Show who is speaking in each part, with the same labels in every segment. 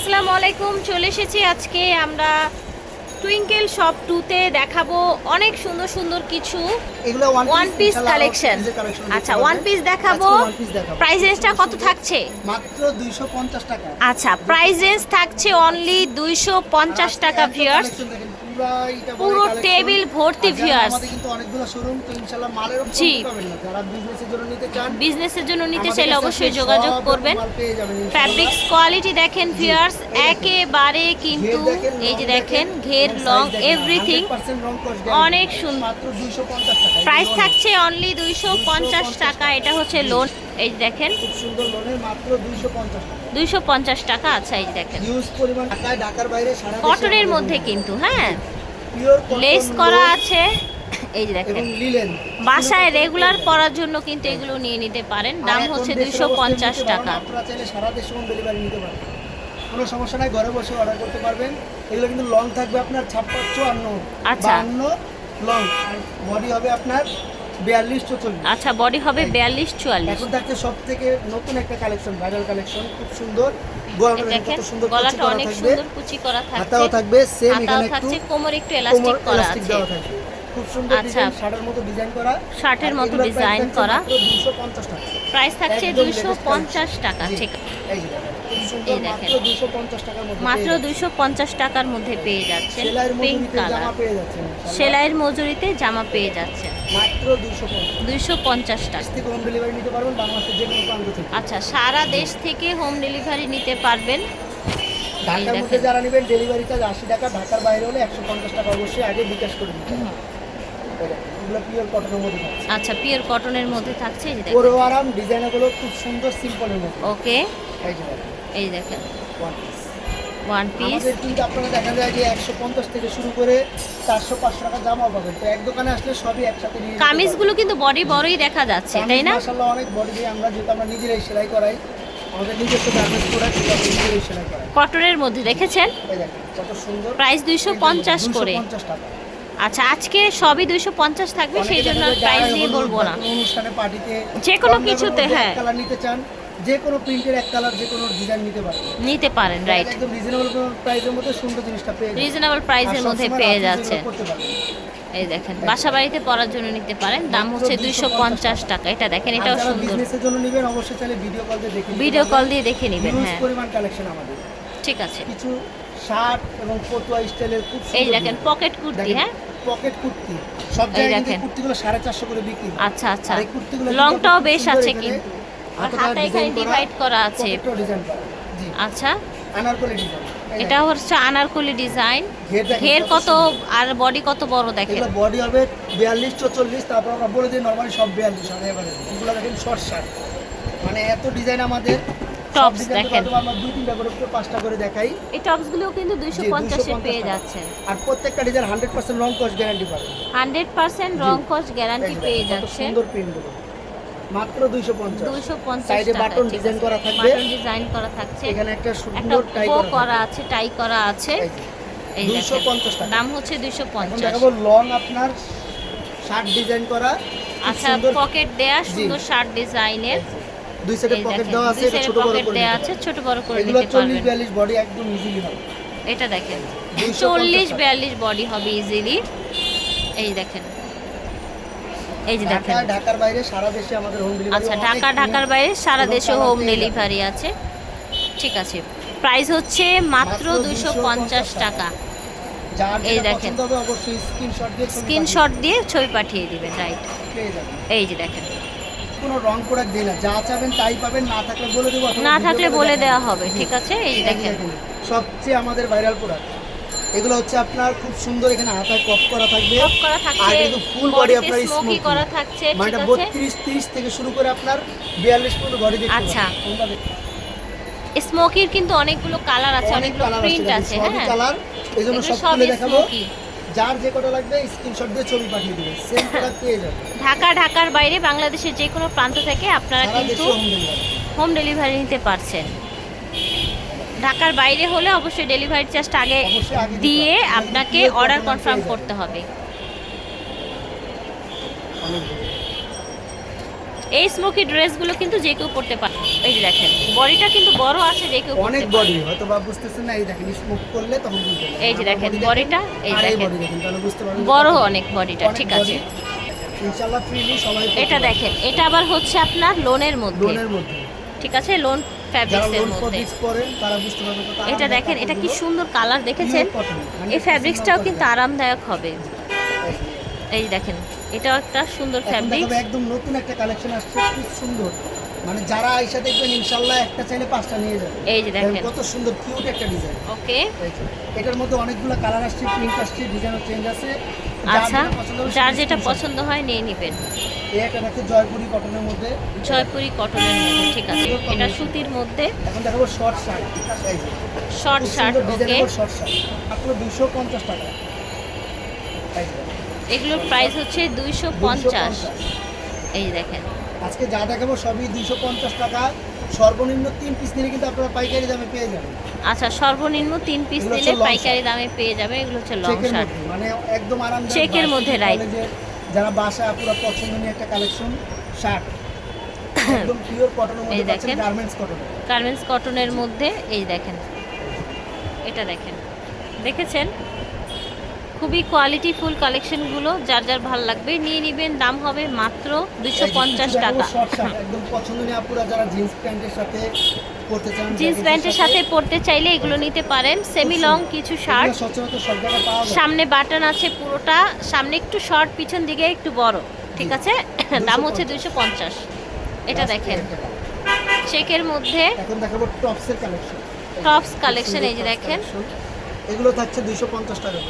Speaker 1: আসসালামু আলাইকুম চলে এসেছি আজকে আমরা টুইঙ্কেল শপ টুতে দেখাবো অনেক সুন্দর সুন্দর কিছু
Speaker 2: ওয়ান
Speaker 1: পিস কালেকশন আচ্ছা ওয়ান পিস দেখাবো। প্রাইস রেঞ্জটা কত থাকছে?
Speaker 2: মাত্র 250 টাকা।
Speaker 1: আচ্ছা প্রাইস রেঞ্জ থাকছে অনলি দুইশো পঞ্চাশ টাকা
Speaker 2: এত
Speaker 1: ভিউয়ার্স
Speaker 2: পুরা
Speaker 1: টেবিল ভর্তি
Speaker 2: আর জানেন
Speaker 1: viewers।
Speaker 2: আমাদের কিন্তু অনেকগুলো শোরুম তো ইনশাআল্লাহ মালের
Speaker 1: জি।
Speaker 2: যারা বিজনেসের জন্য নিতে চান
Speaker 1: বিজনেসের জন্য নিতে চাইলে অবশ্যই যোগাযোগ করবেন। ফ্যাব্রিক্স কোয়ালিটি দেখেন ভিউয়ার্স একেবারে কিন্তু এই যে দেখেন ঘের লং এভরিথিং
Speaker 2: 100% রং cost guarantee।
Speaker 1: অনেক সুন্দর।
Speaker 2: মাত্র 250 টাকা
Speaker 1: প্রাইস থাকছে অনলি দুইশো পঞ্চাশ টাকা এটা হচ্ছে লোন এই দেখেন।
Speaker 2: খুব সুন্দর লোনের মাত্র 250 টাকা।
Speaker 1: দুইশো পঞ্চাশ টাকা আচ্ছা এই দেখেন।
Speaker 2: হিউজ পরিমাণ ঢাকায় ঢাকার বাইরে সারা
Speaker 1: কটনের মধ্যে কিন্তু হ্যাঁ। লেস করা আছে। এই যে দেখেন। বাসায় রেগুলার পরার জন্য কিন্তু এগুলো নিয়ে নিতে পারেন। দাম হচ্ছে দুইশো পঞ্চাশ টাকা।
Speaker 2: আপনারা চাইলে সারা দেশে হোম ডেলিভারি নিতে পারবেন কোনো সমস্যা নাই ঘরে বসে অর্ডার করতে পারবেন। এগুলো কিন্তু লং থাকবে আপনার ছাপ্পান্ন চুয়ান্ন
Speaker 1: আচ্ছা।
Speaker 2: বাহান্ন লং বডি হবে আপনার বিয়াল্লিশ চল্লিশ
Speaker 1: আচ্ছা বডি হবে বিয়াল্লিশ চুয়াল্লিশ।
Speaker 2: এখন থাকছে সব থেকে নতুন একটা কালেকশন ভাইরাল কালেকশন খুব সুন্দর। কত সুন্দর কুচি
Speaker 1: গলাটা
Speaker 2: করা
Speaker 1: অনেক
Speaker 2: থাকবে।
Speaker 1: সুন্দর কুচি করা থাকছে।
Speaker 2: হাতাও থাকবে সেম এখানে একটু
Speaker 1: কোমর একটু এলাস্টিক করা আছে
Speaker 2: দেওয়া থাকবে। খুব সুন্দর
Speaker 1: আচ্ছা।
Speaker 2: ডিজাইন শার্টের মতো ডিজাইন করা।
Speaker 1: শার্টের মতো ডিজাইন করা।
Speaker 2: 250 টাকা।
Speaker 1: প্রাইস থাকছে
Speaker 2: একদম
Speaker 1: দুইশো
Speaker 2: latest
Speaker 1: পঞ্চাশ টাকা ঠিক।
Speaker 2: এই যে। মাত্র 250 টাকার মধ্যে
Speaker 1: মাত্র
Speaker 2: পেয়ে যাচ্ছেন।
Speaker 1: দুইশো পঞ্চাশ টাকার মধ্যে পেয়ে যাচ্ছেন।
Speaker 2: সেলাইয়ের
Speaker 1: পিঙ্ক
Speaker 2: মজুরিতে
Speaker 1: কালার। সেলাইয়ের মজুরিতে জামা পেয়ে যাচ্ছেন।
Speaker 2: মাত্র 250
Speaker 1: টাকা।
Speaker 2: থেকে হোম ডেলিভারি নিতে পারবেন বাংলাদেশের যে কোনো প্রান্ত থেকে।
Speaker 1: আচ্ছা সারা দেশ থেকে হোম ডেলিভারি নিতে পারবেন।
Speaker 2: ঢাকার মধ্যে যারা নেবেন ডেলিভারি চার্জ 80 টাকা ঢাকার বাইরে হলে 150 টাকা অবশ্যই আগে বিকাশ করে দিতে হবে। এগুলো পিওর কটনের মধ্যে
Speaker 1: আচ্ছা পিওর কটনের মধ্যে থাকছে এই যে
Speaker 2: পুরো আরাম ডিজাইনগুলো খুব সুন্দর সিম্পলের মধ্যে।
Speaker 1: ওকে।
Speaker 2: এই যে দেখেন
Speaker 1: এই দেখেন।
Speaker 2: One piece।
Speaker 1: ওয়ান পিস
Speaker 2: কিন্তু আপনারা দেখা যায় যে একশো পঞ্চাশ থেকে শুরু করে চারশো পাঁচশো টাকা জামাও পাবেন। তো এক দোকানে আসলে সবই একসাথে নিয়ে
Speaker 1: কামিজগুলো কিন্তু বডি বড়ই দেখা যাচ্ছে তাই না?
Speaker 2: অনেক বডি দিয়ে আমরা যেহেতু আমরা নিজেরাই সেলাই করাই আমাদের নিজস্ব গার্মেন্টস প্রোডাক্ট আমরা নিজেরাই সেলাই করাই।
Speaker 1: কটনের মধ্যে দেখেছেন?
Speaker 2: কত সুন্দর।
Speaker 1: প্রাইস দুইশো পঞ্চাশ করে।
Speaker 2: 250 টাকা।
Speaker 1: আচ্ছা আজকে সবই দুইশো পঞ্চাশ থাকবে সেই জন্য প্রাইস
Speaker 2: নিয়ে
Speaker 1: বলব না।
Speaker 2: অনুষ্ঠানে পার্টিতে
Speaker 1: যে কোনো কিছুতে, হ্যাঁ।
Speaker 2: কালার নিতে চান যে কোনো প্রিন্টের এক কালার যে কোনো ডিজাইন নিতে পারবেন
Speaker 1: নিতে পারেন রাইট
Speaker 2: একদম রিজনেবল প্রাইসের মধ্যে সুন্দর জিনিসটা পেয়ে
Speaker 1: রিজনেবল প্রাইসের মধ্যে পেয়ে যাচ্ছে। এই দেখেন বাসা বাড়িতে পরার জন্য নিতে পারেন দাম হচ্ছে
Speaker 2: 250
Speaker 1: দুইশো পঞ্চাশ টাকা এটা দেখেন এটাও সুন্দর।
Speaker 2: জন্য নেবেন অবশ্যই চাইলে ভিডিও কল দিয়ে দেখে নিতে
Speaker 1: ভিডিও কল দিয়ে দেখে নেবেন হ্যাঁ।
Speaker 2: পরিমাণ কালেকশন আমাদের।
Speaker 1: ঠিক আছে।
Speaker 2: কিছু শার্ট এবং পটুয়া স্টাইলের খুব
Speaker 1: এই দেখেন পকেট কুর্তি হ্যাঁ।
Speaker 2: পকেট কুর্তি। সব জায়গায় কিন্তু কুর্তিগুলো সাড়ে চারশো করে বিক্রি।
Speaker 1: আচ্ছা আচ্ছা।
Speaker 2: এই কুর্তিগুলো
Speaker 1: লংটাও বেশ আছে কিন্তু। আর
Speaker 2: হাতাটা
Speaker 1: এখানে ডিভাইড করা আছে।
Speaker 2: ডিজাইন করা। জি।
Speaker 1: আচ্ছা।
Speaker 2: আনারকলি ডিজাইন
Speaker 1: এটা হচ্ছে আনারকলি ডিজাইন
Speaker 2: ঘের কত
Speaker 1: আর বডি কত বড় দেখেন।
Speaker 2: বডি হবে বিয়াল্লিশ চল্লিশ তারপর আমরা বলে দিই নর্মালি সব বিয়াল্লিশ হবে এবারে এগুলো দেখেন শর্ট শার্ট মানে এত ডিজাইন আমাদের। তো
Speaker 1: দেখেন।
Speaker 2: আমরা দুই তিনটা করে পাঁচটা করে দেখাই।
Speaker 1: এই কিন্তু দুইশো
Speaker 2: জি,
Speaker 1: পঞ্চাশে
Speaker 2: 250
Speaker 1: পেয়ে যাচ্ছেন।
Speaker 2: আর প্রত্যেকটা ডিজাইন হান্ড্রেড পার্সেন্ট রং কস্ট গ্যারান্টি পাবে
Speaker 1: হান্ড্রেড পার্সেন্ট রং কস্ট গ্যারান্টি পেয়ে যাচ্ছে
Speaker 2: সুন্দর প্রিন্টগুলো মাত্র দুইশো পঞ্চাশ।
Speaker 1: দুইশো পঞ্চাশ
Speaker 2: সাইডে বাটন ডিজাইন করা থাকবে।
Speaker 1: বাটন ডিজাইন করা থাকছে।
Speaker 2: এখানে একটা সুন্দর টাই করা
Speaker 1: আছে টাই করা আছে।
Speaker 2: এই যে,
Speaker 1: এই
Speaker 2: 250 টাকা।
Speaker 1: দাম হচ্ছে দুইশো
Speaker 2: এখন
Speaker 1: পঞ্চাশ।
Speaker 2: দেখাবো লং আপনার শার্ট ডিজাইন করা।
Speaker 1: আচ্ছা পকেট দেয়া সুন্দর শার্ট ডিজাইনের
Speaker 2: দুই সাইডে পকেট দেওয়া আছে এটা ছোট বড় করে নিতে
Speaker 1: আছে ছোট বড় করে পারবেন।
Speaker 2: বিয়াল্লিশ বডি একদম ইজিলি হবে।
Speaker 1: এটা দেখেন
Speaker 2: 250
Speaker 1: চল্লিশ
Speaker 2: টাকা।
Speaker 1: বিয়াল্লিশ বডি হবে ইজিলি এই দেখেন। এই যে দেখেন।
Speaker 2: ঢাকার বাইরে সারা দেশে আমাদের হোম ডেলিভারি
Speaker 1: আচ্ছা ঢাকা ঢাকার বাইরে সারা দেশে হোম ডেলিভারি আছে। ঠিক আছে। প্রাইস হচ্ছে মাত্র
Speaker 2: মাত্র 250
Speaker 1: পঞ্চাশ টাকা। এই দেখেন।
Speaker 2: স্ক্রিনশট দিয়ে ছবি
Speaker 1: পাঠিয়ে দিবেন। রাইট এই যে দেখেন।
Speaker 2: কোনো রং দিই না। যা চাবেন তাই পাবেন না থাকলে বলে দেবো
Speaker 1: না থাকলে বলে দেওয়া হবে ঠিক আছে? এই দেখেন
Speaker 2: সবচেয়ে আমাদের ভাইরাল প্রোডাক্ট এগুলো হচ্ছে আপনার খুব সুন্দর এখানে হাতায় কপ করা থাকবে।
Speaker 1: টপ করা
Speaker 2: আর কিন্তু ফুল বডি আপনার
Speaker 1: স্মোকি করা থাকছে
Speaker 2: মানে
Speaker 1: ঠিক আছে?
Speaker 2: বত্রিশ তিরিশ থেকে শুরু করে আপনার বিয়াল্লিশ পর্যন্ত বডি দেখতে
Speaker 1: আচ্ছা। স্মোকির কিন্তু অনেকগুলো কালার আছে অনেকগুলো প্রিন্ট
Speaker 2: আছে
Speaker 1: হ্যাঁ
Speaker 2: কালার এই জন্য
Speaker 1: এগুলো
Speaker 2: সব খুলে দেখাবো। যার যে কটা লাগবে স্ক্রিনশট দিয়ে ছবি পাঠিয়ে দিবে। সেম প্রোডাক্ট পেয়ে যাবে।
Speaker 1: ঢাকা ঢাকার বাইরে বাংলাদেশের যে কোনো প্রান্ত থেকে আপনারা কিন্তু
Speaker 2: হোম ডেলিভারি
Speaker 1: নিতে পারছেন। ঢাকার বাইরে হলে অবশ্যই ডেলিভারি চার্জটা আগে দিয়ে আপনাকে অর্ডার কনফার্ম করতে হবে। এই স্মোকি ড্রেসগুলো কিন্তু যে কেউ পড়তে পারে। এই যে দেখেন বডিটা কিন্তু বড় আছে যে কেউ
Speaker 2: অনেক বডি হয়তো বা বুঝতেছেন না এই দেখেন স্মোক করলে তখন বুঝতে
Speaker 1: এই যে দেখেন বডিটা এই দেখেন। বড় অনেক বডিটা ঠিক আছে।
Speaker 2: ইনশাআল্লাহ ফ্রিলি সবাই
Speaker 1: এটা দেখেন এটা আবার হচ্ছে আপনার লোনের মধ্যে।
Speaker 2: লোনের মধ্যে।
Speaker 1: ঠিক আছে লোন ফ্যাব্রিক্সের মধ্যে। এটা দেখেন এটা কি সুন্দর কালার দেখেছেন?
Speaker 2: মানে
Speaker 1: এই ফ্যাব্রিক্সটাও কিন্তু আরামদায়ক হবে। এই দেখেন এটাও একটা সুন্দর
Speaker 2: দেখাবো একদম নতুন একটা কালেকশন আসছে খুব সুন্দর। মানে যারা আইসা দেখবেন ইনশাল্লাহ একটা চাইলে পাঁচটা নিয়ে যাবে।
Speaker 1: এই যে দেখেন।
Speaker 2: কত সুন্দর কিউট একটা ডিজাইন
Speaker 1: ওকে।
Speaker 2: এটার মধ্যে অনেকগুলো কালার আসছে প্রিন্ট আসছে ডিজাইনও চেঞ্জ আছে।
Speaker 1: আচ্ছা যার যেটা পছন্দ হয় নিয়ে নেবেন।
Speaker 2: একটা দেখো জয়পুরি কটনের মধ্যে।
Speaker 1: জয়পুরি কটনের মধ্যে ঠিক আছে। এটা সুতির মধ্যে।
Speaker 2: এখন দেখাবো short shirt
Speaker 1: short shirt okay.
Speaker 2: Short shirt দুশো পঞ্চাশ টাকা।
Speaker 1: এগুলোর প্রাইস হচ্ছে দুইশো পঞ্চাশ।
Speaker 2: 250
Speaker 1: এই দেখেন।
Speaker 2: আজকে যা দেখাবো সবই দুশো পঞ্চাশ টাকা। সর্বনিম্ন তিন পিস নিলে কিন্তু আপনারা পাইকারি দামে পেয়ে যাবেন।
Speaker 1: আচ্ছা সর্বনিম্ন তিন পিস নিলে পাইকারি দামে পেয়ে যাবে এগুলো হচ্ছে লং শার্ট
Speaker 2: মানে একদম আরাম
Speaker 1: চেকের মধ্যে.
Speaker 2: কলেজের যারা বাসা পুরো পছন্দনীয় একটা কালেকশন শার্ট একদম পিওর কটনের মধ্যে
Speaker 1: দেখেন।
Speaker 2: গার্মেন্টস কটন
Speaker 1: গার্মেন্টস কটনের মধ্যে এই দেখেন। এটা দেখেন। দেখেছেন? খুবই কোয়ালিটিফুল কালেকশনগুলো যার যার ভালো লাগবে নিয়ে নেবেন দাম হবে মাত্র দুশো পঞ্চাশ টাকা।
Speaker 2: জিন্স প্যান্টের সাথে পরতে
Speaker 1: চাইলে এগুলো নিতে পারেন সেমি লং কিছু শার্ট সামনে বাটন আছে পুরোটা সামনে একটু শর্ট পিছন দিকে একটু বড় ঠিক আছে? দাম হচ্ছে দুশো পঞ্চাশ। এটা দেখেন। চেকের মধ্যে
Speaker 2: এখন দেখাবো টপসের কালেকশন
Speaker 1: টপস কালেকশন এই যে দেখেন।
Speaker 2: এগুলো থাকছে দুইশো পঞ্চাশ টাকা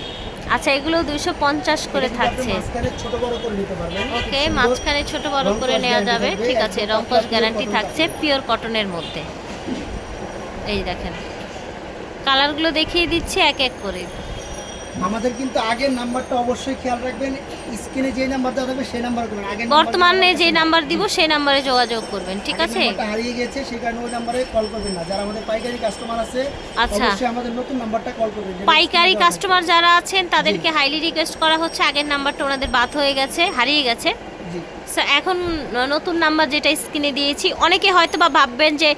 Speaker 1: আচ্ছা এগুলো দুইশো পঞ্চাশ করে থাকছে। ওকে মাঝখানে ছোট বড় করে নেওয়া যাবে। ঠিক আছে
Speaker 2: একদম
Speaker 1: রং
Speaker 2: পাতলা
Speaker 1: কস
Speaker 2: pure
Speaker 1: গ্যারান্টি থাকছে পিওর কটনের মধ্যে। এই দেখেন কালারগুলো দেখিয়ে দিচ্ছি এক এক করে।
Speaker 2: আমাদের কিন্তু আগের নাম্বারটা অবশ্যই খেয়াল রাখবেন। স্ক্রিনে যে নাম্বার দেওয়া থাকবে সেই নাম্বার করবেন। আগের
Speaker 1: বর্তমানে যে নাম্বার দিব সেই নাম্বারে যোগাযোগ করবেন ঠিক আছে?
Speaker 2: হারিয়ে গেছে সেই কারণে ওই নাম্বারে কল করবেন না। যারা আমাদের পাইকারি কাস্টমার আছে
Speaker 1: আচ্ছা।
Speaker 2: অবশ্যই আমাদের নতুন নাম্বারটা কল করবেন।
Speaker 1: পাইকারি কাস্টমার যারা আছেন তাদেরকে হাইলি রিকোয়েস্ট করা হচ্ছে। আগের নাম্বারটা ওনাদের বাদ হয়ে গেছে হারিয়ে গেছে। এখন নতুন নাম্বার যেটা স্ক্রিনে দিয়েছি অনেকে হয়তো বা ভাববেন যে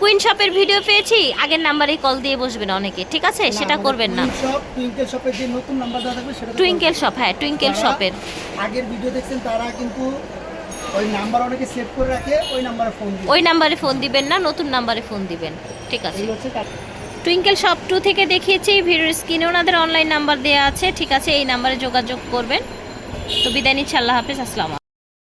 Speaker 1: কুইন শপের ভিডিও পেয়েছি। আগের নাম্বারেই কল দিয়ে বসবেন অনেকে ঠিক আছে? সেটা করবেন না।
Speaker 2: টুইঙ্কেল শপের যে নতুন নাম্বার দেওয়া থাকবে সেটা
Speaker 1: টুইঙ্কেল শপ হ্যাঁ টুইঙ্কেল শপের
Speaker 2: আগের ভিডিও দেখছেন তারা কিন্তু ওই নাম্বার অনেকে সেভ করে রাখে ওই নাম্বারে ফোন দিবে
Speaker 1: ওই নাম্বারে ফোন দিবেন না নতুন নাম্বারে ফোন দিবেন। ঠিক আছে। টুইঙ্কেল শপ টু থেকে দেখিয়েছি ভিডিওর স্ক্রিনে ওনাদের অনলাইন নাম্বার দেওয়া আছে ঠিক আছে? এই নাম্বারে যোগাযোগ করবেন। তো বিদায় নিচ্ছি আল্লাহ হাফিজ আসসালামু